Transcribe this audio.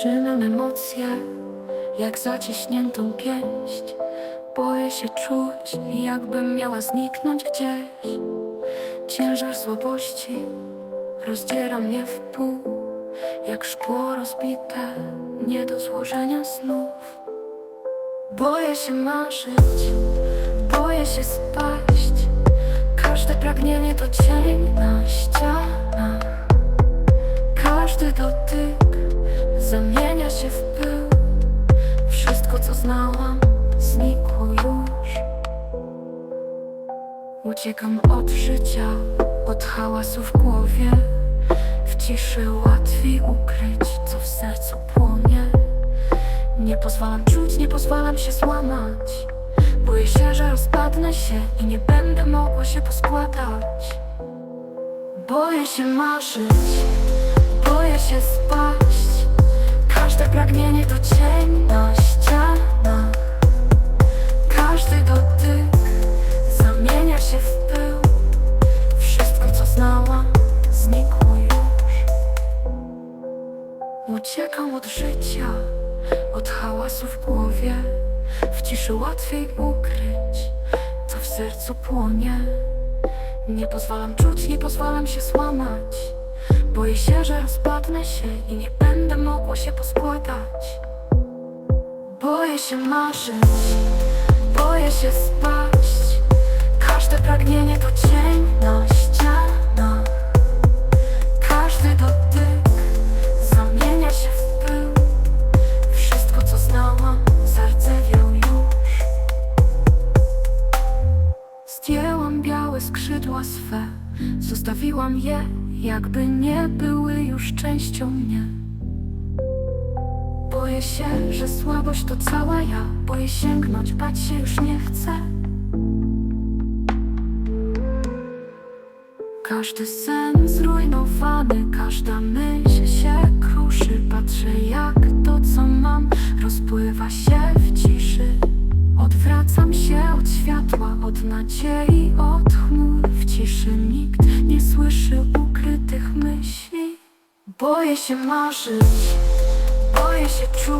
Trzymam emocje, jak zaciśniętą pięść. Boję się czuć, jakbym miała zniknąć gdzieś. Ciężar słabości rozdziera mnie w pół Jak szkło rozbite, nie do złożenia snów. Boję się marzyć, boję się spaść. Każde pragnienie to cień na ścianach. Każdy dotyk Uciekam od życia, od hałasu w głowie. W ciszy łatwiej ukryć, co w sercu płonie. Nie pozwalam czuć, nie pozwalam się złamać. Boję się, że rozpadnę się i nie będę mogła się poskładać. Boję się marzyć, boję się spaść Uciekam od życia, od hałasu w głowie W ciszy łatwiej ukryć, co w sercu płonie. Nie pozwalam czuć, nie pozwalam się złamać Boję się, że rozpadnę się i nie będę mogła się poskładać. Boję się marzyć, boję się spaść. Każde pragnienie to cień Zdjęłam białe skrzydła swe. Zostawiłam je, jakby nie były już częścią mnie. Boję się, że słabość to cała ja. Boję sięgnąć, bać się już nie chcę. Każdy sen zrujnowany, każda myśl się Odwracam się od światła, od nadziei, od chmur W ciszy nikt nie słyszy ukrytych myśli. Boję się marzyć, boję się czuć